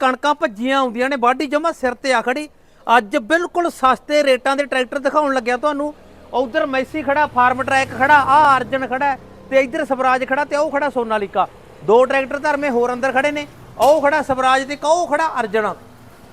ਕਣਕਾਂ ਭੱਜੀਆਂ ਆਉਂਦੀਆਂ ਨੇ ਵਾਢੀ ਜਮਾ ਸਿਰ ਤੇ ਆ ਖੜੀ। ਅੱਜ ਬਿਲਕੁਲ ਸਸਤੇ ਰੇਟਾਂ ਦੇ ਟਰੈਕਟਰ ਦਿਖਾਉਣ ਲੱਗਿਆ ਤੁਹਾਨੂੰ। ਉਧਰ ਮੈਸੀ ਖੜਾ ਫਾਰਮ ਟਰੈਕ ਖੜਾ ਆ ਅਰਜਨ ਖੜਾ ਤੇ ਇੱਧਰ ਸਵਰਾਜ ਖੜਾ ਤੇ ਉਹ ਖੜਾ ਸੋਨਾਲੀਕਾ। ਦੋ ਟਰੈਕਟਰ ਧਰਮੇ ਹੋਰ ਅੰਦਰ ਖੜੇ ਨੇ ਉਹ ਖੜਾ ਸਵਰਾਜ ਤੇ ਉਹ ਖੜਾ ਅਰਜਨ।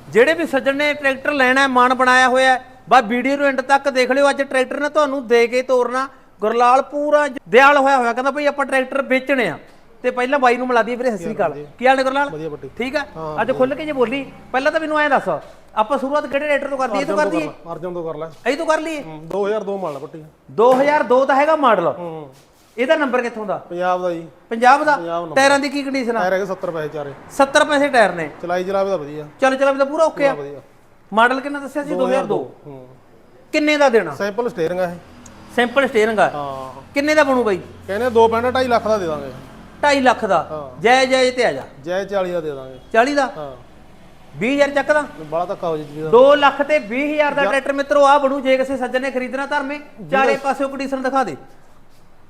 ਜਿਹੜੇ ਵੀ ਸੱਜਣ ਨੇ ਟਰੈਕਟਰ ਲੈਣਾ ਮਨ ਬਣਾਇਆ ਹੋਇਆ ਹੈ, ਬਾ ਵੀਡੀਓ ਨੂੰ ਐਂਡ ਤੱਕ ਦੇਖ ਲਿਓ ਅੱਜ ਟਰੈਕਟਰ ਨੇ ਤੁਹਾਨੂੰ ਦੇ ਕੇ ਤੋਰਨਾ। ਗੁਰਲਾਲ ਪੂਰਾ ਦਿਆਲ ਹੋਇਆ ਹੋਇਆ ਕਹਿੰਦਾ ਭਈ ਆਪਾਂ ਟਰੈਕਟਰ ਵੇਚਣੇ ਆ। ਤੇ ਪਹਿਲਾਂ ਬਾਈ ਨੂੰ ਮਿਲਾ ਦਈਏ ਵੀਰੇ ਸਤਿ ਸ੍ਰੀ ਅਕਾਲ। ਕੀ ਹਾਲ ਨੇ ਗੁਰਲਾਲ? ਵਧੀਆ ਬੱਟੀ। ਠੀਕ ਹੈ ਅੱਜ ਖੁੱਲ ਕੇ ਜੇ ਬੋਲੀ ਪਹਿਲਾਂ ਤਾਂ ਮੈਨੂੰ ਐਂ ਦੱਸ ਆਪਾਂ ਸ਼ੁਰੂਆਤ ਕਿਹੜੇ ਰੇਟਰ ਤੋਂ ਕਰਦੀ ਇਹ ਤੋਂ ਕਰਦੀ ਅਰਜਨ ਤੋਂ ਕਰ ਲੈ। ਇਹ ਤੋਂ ਕਰ ਲਈਏ? ਹੂੰ, 2002 ਮਾਲ ਬੱਟੀ। 2002 ਦਾ ਹੈਗਾ ਮਾਡਲ। ਹੂੰ। ਇਹਦਾ ਨੰਬਰ ਕਿੱਥੋਂ ਦਾ? ਪੰਜਾਬ ਦਾ ਜੀ। ਪੰਜਾਬ ਦਾ? ਪੰਜਾਬ number। ਟਾਇਰਾਂ ਦੀ ਕੀ ਕੰਡੀਸ਼ਨ ਆ? ਟਾਇਰ ਹੈਗੇ 70 ਪੈਸੇ ਚਾਰੇ। 70 ਪੈਸੇ ਟਾਇਰ ਨੇ। ਚਲਾਈ ਚਲਾਵੇ ਦਾ ਵਧੀਆ। ਚੱਲ ਚੱਲ ਵੀ ਤਾਂ ਪੂਰਾ ਓਕੇ ਆ। ਵਧੀਆ। ਮਾਡਲ ਕਿੰਨਾ ਦੱਸਿਆ ਸੀ? 2002 ਹੂੰ। ਕਿੰਨੇ ਦਾ ਦੇਣਾ? ਸੈਂਪਲ ਸਟੀਅਰਿੰਗ ਆ ਇਹ। ਸਿੰਪਲ ਸਟੀਅਰਿੰਗ ਆ। ਹਾਂ। ਕਿੰਨੇ ਦਾ ਬਣੂ ਬਾਈ? ਕਹਿੰਦੇ 2 ਪੈਂਟ 2.5 ਲੱਖ ਦਾ ਦੇ ਦਾਂਗੇ। 2.5 ਲੱਖ ਦਾ। ਜੈ ਜੈ ਤੇ ਆ ਜਾ। ਜੈ 40 ਦਾ ਦੇ ਦਾਂਗੇ। 40 ਦਾ? ਹਾਂ। 20000 ਚੱਕਦਾ ਬੜਾ ਧੱਕਾ ਹੋ ਜੀ ਜੀ। 2 ਲੱਖ ਤੇ 20000 ਦਾ ਟਰੈਕਟਰ ਮਿੱਤਰੋ ਆ ਬਣੂ। ਜੇ ਕਿਸੇ ਸੱਜਣ ਨੇ ਖਰੀਦਣਾ ਧਰਮੇ ਚਾਰੇ ਪਾਸਿਓਂ ਕੰਡੀਸ਼ਨ ਦਿਖਾ ਦੇ।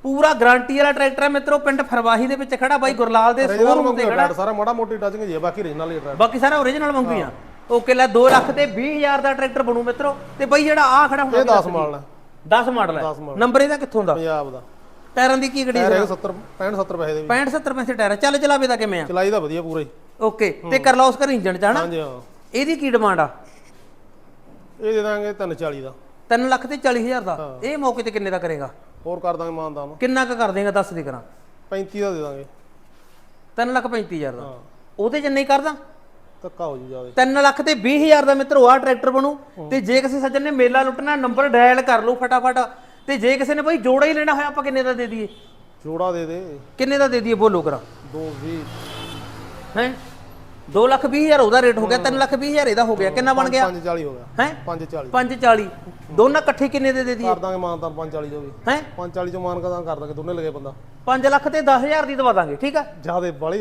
ਪੂਰਾ ਗਾਰੰਟੀ ਵਾਲਾ ਟਰੈਕਟਰ ਹੈ ਮਿੱਤਰੋ ਪਿੰਡ ਫਰਵਾਹੀ ਦੇ ਵਿੱਚ ਖੜਾ ਬਾਈ ਗੁਰਲਾਲ ਦੇ ਸ਼ੋਰੂਮ ਤੇ ਖੜਾ। ਸਾਰਾ ਮਾੜਾ ਮੋਟੀ ਟੱਚਿੰਗ ਜੀ ਹੈ ਬਾਕੀ ਰੀਜਨਲ ਹੀ ਟਰੈਕਟਰ। ਬਾਕੀ ਸਾਰਾ ਓਰੀਜਨਲ ਮੰਗੀ ਆ ਓਕੇ ਲੈ 2 ਲੱਖ ਤੇ 20000 ਦਾ ਟਰੈਕਟਰ ਬਣੂ ਮਿੱਤਰੋ। ਤੇ ਬਾਈ ਜਿਹੜਾ ਆ ਖੜਾ ਇਹ ਹੁੰਦਾ 10 ਮਾਲ ਹੈ। 10 ਮਾਡਲ ਹੈ। 10 ਮਾਡਲ। ਨੰਬਰ ਇਹਦਾ ਕਿੱਥੋਂ ਦਾ? ਪੰਜਾਬ ਦਾ। ਟਾਇਰਾਂ ਦੀ ਕੀ ਟਾਇਰ ਕੰਡੀਸ਼ਨ ਹੈਗੇ 70 65 70 ਪੈਸੇ ਦੇ ਵੀ। 65 70 ਪੈਸੇ ਟਾਇਰ। ਚੱਲ ਚਲਾਵੇ ਦਾ ਕਿਵੇਂ ਆ? ਚਲਾਈ ਦਾ ਵਧੀਆ ਪੂਰਾ। ਹੀ। ਓਕੇ ਤੇ ਕਰ ਲਓ ਉਸ ਕਰ ਇੰਜਨ ਚ ਹਨਾ? ਹਾਂਜੀ ਹਾਂ। ਇਹਦੀ ਕੀ ਡਿਮਾਂਡ ਆ? ਇਹ ਦੇ ਦਾਂਗੇ 340 ਦਾ। 3 ਲੱਖ ਤੇ 40000 ਦਾ? ਇਹ ਮੌਕੇ ਤੇ ਕਿੰਨੇ ਦਾ ਕਰੇਗਾ? ਹੋਰ ਕਰ ਦਾਂਗੇ ਮਾਨਦਾਨ। ਕਿੰਨਾ ਕੁ ਕਰ ਦੇਗਾ ਦੱਸ ਦੇ ਕਰਾਂ। 35 ਦਾ ਦੇ ਦਾਂਗੇ। 3 ਲੱਖ 35000 ਦਾ। ਉਹਦੇ ਚ ਨਹੀਂ ਕਰਦਾ? ਧੱਕਾ ਹੋ ਜੂ ਜਾਵੇ 3 ਲੱਖ ਤੇ 20000 ਦਾ ਮਿੱਤਰੋ ਆ ਟਰੈਕਟਰ ਬਣੂ। ਤੇ ਜੇ ਕਿਸੇ ਸੱਜਣ ਨੇ ਮੇਲਾ ਲੁੱਟਣਾ ਨੰਬਰ ਡਾਇਲ ਕਰ ਲਓ ਫਟਾਫਟ। ਤੇ ਜੇ ਕਿਸੇ ਨੇ ਭਾਈ ਜੋੜਾ ਹੀ ਲੈਣਾ ਹੋਇਆ ਆਪਾਂ ਕਿੰਨੇ ਦਾ ਦੇ ਦਈਏ? ਜੋੜਾ ਦੇ ਦੇ। ਕਿੰਨੇ ਦਾ ਦੇ ਦਈਏ ਬੋਲੋ ਕਰਾਂ। 220 ਹੈ? 2 ਲੱਖ 20000 ਉਹਦਾ ਰੇਟ ਹੋ ਗਿਆ 3 ਲੱਖ 20000 ਇਹਦਾ ਹੋ ਗਿਆ। ਕਿੰਨਾ ਬਣ ਗਿਆ? 540 ਹੋ ਗਿਆ। ਹੈ? 540 540 ਦੋਨਾਂ ਇਕੱਠੇ ਕਿੰਨੇ ਦੇ ਦੇ ਦਈਏ? ਕਰ ਦਾਂਗੇ ਮਾਨਦਾਨ 540 ਜੋ ਵੀ। ਹੈ? 540 ਚੋਂ ਮਾਨ ਕਦਾਂ ਕਰ ਦਾਂਗੇ ਦੋਨੇ ਲਗੇ ਬੰਦਾ। 5 ਲੱਖ ਤੇ 10000 ਦੀ ਦਵਾ ਦਾਂਗੇ ਠੀਕ ਆ? ਜਿਆਦੇ ਕੁਝ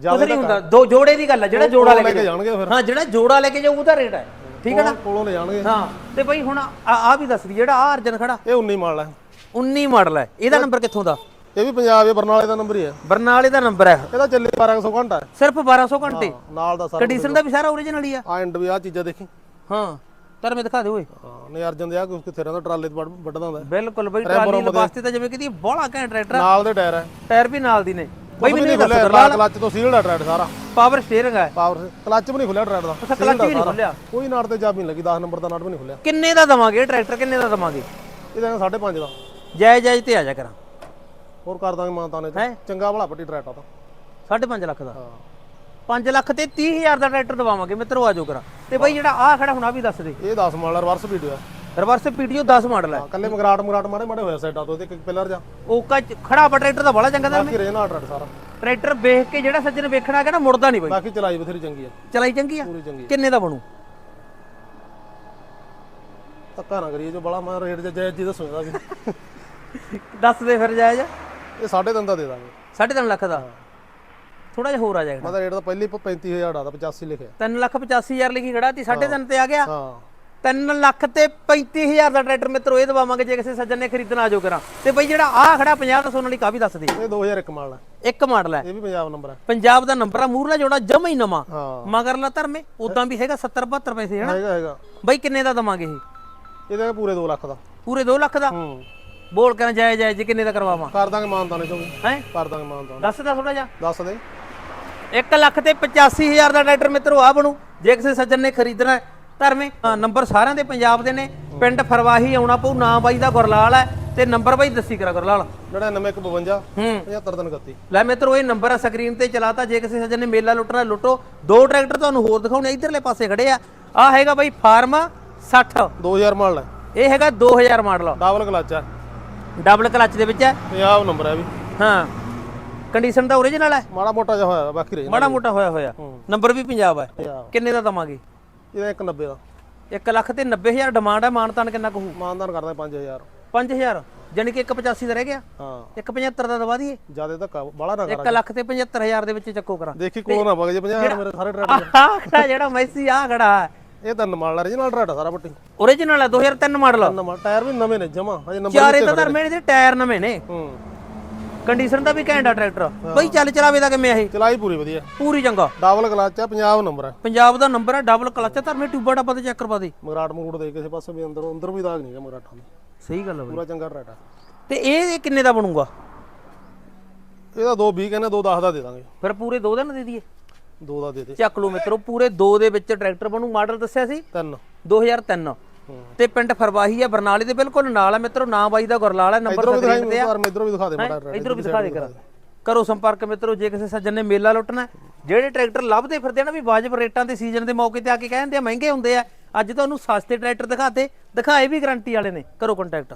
ਜਿਆਦੇ ਨਹੀਂ ਹੁੰਦਾ। ਦੋ ਜੋੜੇ ਦੀ ਗੱਲ ਆ ਜਿਹੜਾ ਜੋੜਾ ਲੈ ਕੇ ਜਾਣਗੇ ਫਿਰ। ਹਾਂ ਜਿਹੜਾ ਜੋੜਾ ਲੈ ਕੇ ਜਾਊ ਉਹਦਾ ਰੇਟ ਹੈ ਠੀਕ ਹੈ ਨਾ? ਕੋਲੋਂ ਲੈ ਜਾਣਗੇ ਹਾਂ ਤੇ ਬਈ ਹੁਣ ਆ ਵੀ ਦੱਸ ਦੀ ਜਿਹੜਾ ਆ ਅਰਜਨ ਖੜਾ। ਇਹ 19 ਮਾਲ ਹੈ। 19 ਮਾਡਲ ਹੈ। ਇਹਦਾ ਨੰਬਰ ਕਿੱਥੋਂ ਦਾ? ਇਹ ਵੀ ਪੰਜਾਬ ਦੇ ਬਰਨਾਲੇ ਦਾ ਨੰਬਰ ਹੀ ਹੈ। ਬਰਨਾਲੇ ਦਾ ਨੰਬਰ ਹੈ। ਇਹਦਾ ਚੱਲੇ 1200 ਘੰਟਾ ਸਿਰਫ 1200 ਘੰਟੇ। ਨਾਲ ਦਾ ਸਾਰਾ ਕੰਡੀਸ਼ਨ ਦਾ ਵੀ ਸਾਰਾ ਓਰੀਜਨਲ ਹੀ ਆ ਆ ਐਂਡ ਵੀ ਆ ਚੀਜ਼ਾਂ ਦੇਖੀ। ਹਾਂ ਤਰ ਮੈਂ ਦਿਖਾ ਦੇ ਓਏ। ਹਾਂ ਨਹੀਂ ਅਰਜਨ ਦੇ ਆ ਕੁਝ ਕਿੱਥੇ ਰਹਿੰਦਾ ਟਰਾਲੇ ਤੇ ਵੱਢ- ਵੱਢਦਾ ਹੁੰਦਾ। ਬਿਲਕੁਲ ਬਈ ਟਰਾਲੀ ਵਾਸਤੇ ਤਾਂ ਜਿਵੇਂ ਕਿਦੀ ਬੋਲਾ ਘੈਂਟ ਟਰੈਕਟਰ ਨਾਲ ਦੇ ਟਾਇਰ ਹੈ। ਟਾਇਰ ਵੀ ਨਾਲ ਦੀ ਨੇ। ਬਈ ਮੈਨੂੰ ਇਹ ਦੱਸ ਖੁੱਲਿਆ ਕਲੱਚ ਤੋਂ ਸੀਲਡ ਆ ਟਰੈਕਟਰ ਸਾਰਾ। ਪਾਵਰ ਸਟੀਅਰਿੰਗ ਹੈ। ਪਾਵਰ ਕਲੱਚ ਵੀ ਨਹੀਂ ਖੁੱਲਿਆ ਟਰੈਕਟਰ ਦਾ। ਅੱਛਾ ਕਲੱਚ ਵੀ ਨਹੀਂ ਖੁੱਲਿਆ? ਕੋਈ ਨਾਟ ਤੇ ਚਾਬੀ ਨਹੀਂ ਲੱਗੀ 10 ਨੰਬਰ ਦਾ ਨਾਟ ਵੀ ਨਹੀਂ ਖੁੱਲਿਆ। ਕਿੰਨੇ ਦਾ ਦਵਾਂਗੇ ਟਰੈਕਟਰ ਕਿੰਨੇ ਦਾ ਦਵਾਂਗੇ? ਇਹਦਾ 5.5 ਦਾ। ਜਾਇਜ਼ ਜਾਇਜ਼ ਤੇ ਆ ਜਾ ਕਰਾਂ। ਹੋਰ ਕਰ ਦਾਂਗੇ ਮਾਨਤਾ ਨੇ? ਚੰਗਾ ਭਲਾ ਪੱਟੀ ਟਰੈਕਟਰ ਦਾ 5.5 ਲੱਖ ਦਾ। ਹਾਂ। 5 ਲੱਖ ਤੇ 30000 ਦਾ ਟਰੈਕਟਰ ਦਵਾਵਾਂਗੇ ਮਿੱਤਰੋ ਆਜੋ ਕਰਾਂ। ਤੇ ਬਈ ਜਿਹੜਾ ਆ ਖੜਾ ਹੁਣ ਆ ਵੀ ਦੱਸ ਦੇ। ਇਹ 10 ਮਾਡਲ ਰਿਵਰਸ ਵੀਡੀਓ ਹੈ। ਰਿਵਰਸ ਪੀਡੀਓ 10 ਮਾਡਲ ਹੈ। ਹਾਂ ਕੱਲੇ ਮਗਰਾਟ ਮਗਰਾਟ ਮਾੜੇ ਮਾੜੇ ਹੋਇਆ ਸਾਈਡਾਂ ਤੋਂ ਤੇ ਇੱਕ ਪਿਲਰ ਜਾ ਉਹ ਕਾ ਖੜਾ ਆਪਾ ਟਰੈਕਟਰ ਦਾ ਬੜਾ ਚੰਗਾ ਦਾ ਬਾਕੀ ਰੇਨ ਟਰੈਕਟਰ ਸਾਰਾ। ਟਰੈਕਟਰ ਵੇਖ ਕੇ ਜਿਹੜਾ ਸੱਜਣ ਵੇਖਣਾ ਹੈਗਾ ਨਾ ਮੁੜਦਾ ਨਹੀਂ ਬਈ। ਬਾਕੀ ਚਲਾਈ ਬਥੇਰੀ ਚੰਗੀ ਹੈ ਚਲਾਈ ਚੰਗੀ ਆ? ਪੂਰੀ ਚੰਗੀ ਕਿੰਨੇ ਦਾ ਬਣੂ? ਧੱਕਾ ਨਾ ਕਰੀਏ ਜੋ ਬੜਾ ਮੈਂ ਰੇਟ ਜੇ ਜੈ ਜੀ ਦੱਸੋ ਇਹਦਾ। ਵੀ ਦੱਸ ਦੇ ਫਿਰ ਜਾਇਜ਼। ਇਹ 3.5 ਦਾ ਦੇ ਦਾਂਗੇ। 3.5 ਲੱਖ ਦਾ? ਥੋੜਾ ਜਿਹਾ ਹੋਰ ਆ ਜਾਏਗਾ। ਮੈਂ ਤਾਂ ਰੇਟ ਤਾਂ ਪਹਿਲੀ 35000 ਦਾ 85 ਲਿਖਿਆ। 3 ਲੱਖ 85000 ਲਿਖੀ ਖੜਾ ਤੀ 3.5 ਤੇ ਆ ਗਿਆ। ਹਾਂ। 3 ਲੱਖ ਤੇ 35000 ਦਾ ਟਰੈਕਟਰ ਮਿੱਤਰੋ ਇਹ ਦਵਾਵਾਂਗੇ ਜੇ ਕਿਸੇ ਸੱਜਣ ਨੇ ਖਰੀਦਣਾ ਆਜੋ ਕਰਾਂ। ਤੇ ਬਈ ਜਿਹੜਾ ਆ ਖੜਾ 50 ਦਾ ਸੋਨ ਵਾਲੀ ਕਾਫੀ ਦੱਸ ਦੇ। ਇਹ 2001 ਮਾਡਲ ਹੈ। ਇੱਕ ਮਾਡਲ ਹੈ। ਇਹ ਵੀ ਪੰਜਾਬ ਨੰਬਰ ਹੈ। ਪੰਜਾਬ ਦਾ ਨੰਬਰ ਆ ਮੂਰਲਾ ਜੋੜਾ ਜਮਾ ਹੀ ਨਵਾਂ। ਹਾਂ। ਮਗਰਲਾ ਧਰਮੇ ਉਦਾਂ ਵੀ ਹੈਗਾ 70 72 ਪੈਸੇ ਹਨਾ? ਹੈਗਾ ਹੈਗਾ। ਬਈ ਕਿੰਨੇ ਦਾ ਦਵਾਂਗੇ ਇਹ? ਇਹਦਾ ਪੂਰੇ 2 ਲੱਖ ਦਾ। ਪੂਰੇ 2 ਲੱਖ ਦਾ? ਹੂੰ। ਬੋਲ ਕਰਾਂ ਜਾਇਜ਼ ਜਾਇਜ਼ ਜੀ ਕਿੰਨੇ ਦਾ ਕਰਵਾਵਾਂ? ਕਰ ਦਾਂਗੇ ਮਾਨਤਾ ਨੇ ਚੋਂ ਹੈ? ਕਰ ਦਾਂਗੇ ਮਾਨਤਾ ਦੱਸ ਦਾ ਥੋੜਾ ਜਿਹਾ। ਦੱਸ ਦੇ। 1 ਲੱਖ ਤੇ 85000 ਦਾ ਟਰੈਕਟਰ ਮਿੱਤਰੋ ਆ ਬਣੂ। ਜੇ ਕਿਸੇ ਸੱਜਣ ਨੇ ਖਰੀਦਣਾ ਹੈ, ਧਰਮੇ ਨੰਬਰ ਸਾਰਿਆਂ ਦੇ ਪੰਜਾਬ ਦੇ ਨੇ। ਪਿੰਡ ਫਰਵਾਹੀ ਆਉਣਾ ਪਊ ਨਾਮ ਬਾਈ ਦਾ ਗੁਰਲਾਲ ਹੈ ਤੇ ਨੰਬਰ ਬਾਈ ਦੱਸੀ ਕਰਾ ਗੁਰਲਾਲ। 9952 ਹੂੰ। 7331 ਲੈ ਮਿੱਤਰੋ ਇਹ ਨੰਬਰ ਆ ਸਕਰੀਨ ਤੇ ਚਲਾਤਾ ਜੇ ਕਿਸੇ ਸੱਜਣ ਨੇ ਮੇਲਾ ਲੁੱਟਣਾ ਲੁੱਟੋ। ਦੋ ਟਰੈਕਟਰ ਤੁਹਾਨੂੰ ਹੋਰ ਦਿਖਾਉਣੇ ਇਧਰਲੇ ਪਾਸੇ ਖੜੇ ਆ। ਆ ਹੈਗਾ ਬਾਈ ਫਾਰਮ 60 2000 ਮਾਡਲ ਹੈ। ਇਹ ਹੈਗਾ 2000 ਮਾਡਲ। ਡਬਲ ਕਲਚ ਹੈ। ਡਬਲ ਕਲਚ ਦੇ ਵਿੱਚ ਹੈ। ਪੰਜਾਬ ਨੰਬਰ ਹੈ ਵੀ। ਹਾਂ। ਕੰਡੀਸ਼ਨ ਤਾਂ ਓਰੀਜਨਲ ਹੈ। ਮਾੜਾ ਮੋਟਾ ਜਿਹਾ ਹੋਇਆ ਬਾਕੀ ਰਹੇ ਮਾੜਾ ਮੋਟਾ ਹੋਇਆ ਹੋਇਆ। ਨੰਬਰ ਵੀ ਪੰਜਾਬ ਹੈ। ਕਿੰਨੇ ਦਾ ਦਵਾਂਗੇ? ਇਹਦਾ 190 ਦਾ। 1 ਲੱਖ ਤੇ 90000 ਡਿਮਾਂਡ ਹੈ ਮਾਨਤਾਨ ਕਿੰਨਾ ਕਹੂ ਮਾਨਦਾਨ ਕਰਦਾ 5000 5000 ਜਾਨੀ ਕਿ 185 ਦਾ ਰਹਿ ਗਿਆ? ਹਾਂ। 175 ਦਾ ਦਵਾ ਦਈਏ? ਜ਼ਿਆਦਾ ਧੱਕਾ ਬਾਲਾ ਨਾ ਕਰ 1 ਲੱਖ ਤੇ 75000 ਦੇ ਵਿੱਚ ਚੱਕੋ ਕਰਾਂ। ਦੇਖੀ ਕੋਲ ਨਾ ਵਗ ਜੇ 50000 ਮੇਰੇ ਸਾਰੇ ਟਰੈਕਟਰ। ਆਹ ਖੜਾ ਜਿਹੜਾ ਮੈਸੀ ਆ ਖੜਾ। ਇਹ ਤਾਂ ਮਾਡਲ original ਟਰੈਕਟਰ ਸਾਰਾ ਪੱਟੀ। ਓਰੀਜਨਲ ਹੈ 2003 ਮਾਡਲ। ਨਵਾਂ ਟਾਇਰ ਵੀ ਨਵੇਂ ਨੇ ਜਮਾ ਹਜੇ ਨੰਬਰ ਚਾਰੇ ਤਾਂ ਧਰਮੇ ਦੇ ਟਾਇਰ ਨਵੇਂ ਨੇ। ਹੂੰ। ਕੰਡੀਸ਼ਨ ਦਾ ਵੀ ਘੈਂਟ ਆ ਟਰੈਕਟਰ। ਬਈ ਚੱਲ ਚਲਾਵੇ ਦਾ ਕਿਵੇਂ ਆ ਇਹ? ਚਲਾਈ ਪੂਰੀ ਵਧੀਆ। ਪੂਰੀ ਚੰਗਾ। ਡਬਲ ਕਲਚ ਆ ਪੰਜਾਬ ਨੰਬਰ ਹੈ ਪੰਜਾਬ ਦਾ ਨੰਬਰ ਹੈ ਡਬਲ ਕਲਚ ਧਰਮੇ ਟਿਊਬਾ ਡੱਬਾ ਤੇ ਚੈੱਕ ਕਰਵਾ ਦੇ। ਮਗਰਾਟ ਮਗਰੂਟ ਦੇ ਕਿਸੇ ਪਾਸੇ ਵੀ ਅੰਦਰ ਅੰਦਰ ਵੀ ਦਾਗ ਨਹੀਂ ਹੈ ਮਗਰਾਟਾਂ ਦਾ। ਸਹੀ ਗੱਲ ਆ ਬਈ। ਪੂਰਾ ਚੰਗਾ ਟਰੈਕਟਰ ਤੇ ਇਹ ਇਹ ਕਿੰਨੇ ਦਾ ਬਣੂਗਾ? ਇਹਦਾ 2 20 ਕਹਿੰਦੇ 2 10 ਦਾ ਦੇ ਦਾਂਗੇ। ਫਿਰ ਪੂਰੇ ਦੋ ਦਿਨ ਦੇ ਦਈਏ? 2 ਦਾ ਦੇ ਦੇ। ਚੱਕ ਲਓ ਮਿੱਤਰੋ ਪੂਰੇ ਦੋ ਦੇ ਵਿੱਚ ਟਰੈਕਟਰ ਬਣੂ। ਮਾਡਲ ਦੱਸਿਆ ਸੀ? ਤਿੰਨ। 2003 ਤੇ ਪਿੰਡ ਫਰਵਾਹੀ ਹੈ ਬਰਨਾਲੇ ਦੇ ਬਿਲਕੁਲ ਨਾਲ ਹੈ ਮਿੱਤਰੋ ਨਾਂ ਬਾਈ ਦਾ ਗੁਰਲਾਲ ਹੈ ਨੰਬਰ ਇਧਰੋਂ ਵੀ ਦਿਖਾਈ ਤੇ ਆ। ਇਧਰੋਂ ਵੀ ਦਿਖਾ ਦੇ ਮਾੜਾ ਇਧਰੋਂ ਵੀ ਦਿਖਾ ਦੇ ਕਰਾ। ਕਰੋ ਸੰਪਰਕ ਮਿੱਤਰੋ ਜੇ ਕਿਸੇ ਸੱਜਣ ਨੇ ਮੇਲਾ ਲੁੱਟਣਾ ਜਿਹੜੇ ਟਰੈਕਟਰ ਲੱਭਦੇ ਫਿਰਦੇ ਆ ਨਾ ਵੀ ਵਾਜਬ ਰੇਟਾਂ ਤੇ ਸੀਜ਼ਨ ਦੇ ਮੌਕੇ ਤੇ ਆ ਕੇ ਕਹਿੰਦੇ ਆ ਮਹਿੰਗੇ ਹੁੰਦੇ ਆ। ਅੱਜ ਤੁਹਾਨੂੰ ਸਸਤੇ ਟਰੈਕਟਰ ਦਿਖਾਤੇ ਦਿਖਾਏ ਵੀ ਗਾਰੰਟੀ ਵਾਲੇ ਨੇ। ਕਰੋ ਕੰਟੈਕਟ